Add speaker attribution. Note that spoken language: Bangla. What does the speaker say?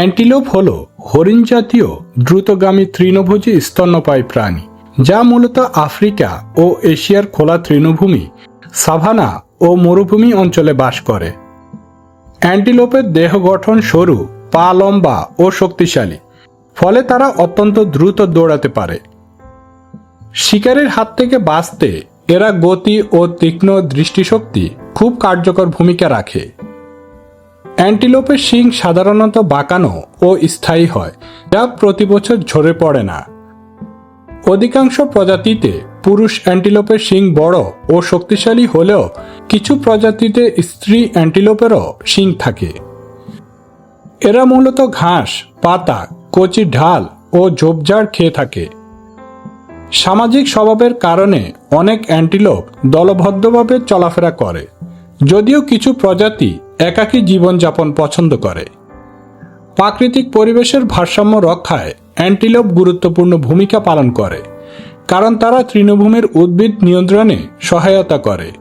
Speaker 1: অ্যান্টিলোপ হল হরিণ জাতীয় দ্রুতগামী তৃণভোজী স্তন্যপায়ী প্রাণী, যা মূলত আফ্রিকা ও এশিয়ার খোলা তৃণভূমি, সাভানা ও মরুভূমি অঞ্চলে বাস করে। অ্যান্টিলোপের দেহ গঠন সরু, পা লম্বা ও শক্তিশালী, ফলে তারা অত্যন্ত দ্রুত দৌড়াতে পারে। শিকারের হাত থেকে বাঁচতে এরা গতি ও তীক্ষ্ণ দৃষ্টিশক্তি খুব কার্যকর ভূমিকা রাখে। অ্যান্টিলোপের শিং সাধারণত বাঁকানো ও স্থায়ী হয়, যা প্রতি বছর ঝরে পড়ে না। অধিকাংশ প্রজাতিতে পুরুষ অ্যান্টিলোপের শিং বড় ও শক্তিশালী হলেও কিছু প্রজাতিতে স্ত্রী অ্যান্টিলোপেরও শিং থাকে। এরা মূলত ঘাস, পাতা, কচি ঢাল ও ঝোপঝাড় খেয়ে থাকে। সামাজিক স্বভাবের কারণে অনেক অ্যান্টিলোপ দলবদ্ধভাবে চলাফেরা করে। যদিও কিছু প্রজাতি একাকী জীবনযাপন পছন্দ করে। প্রাকৃতিক পরিবেশের ভারসাম্য রক্ষায় অ্যান্টিলোপ গুরুত্বপূর্ণ ভূমিকা পালন করে, কারণ তারা তৃণভূমির উদ্ভিদ নিয়ন্ত্রণে সহায়তা করে।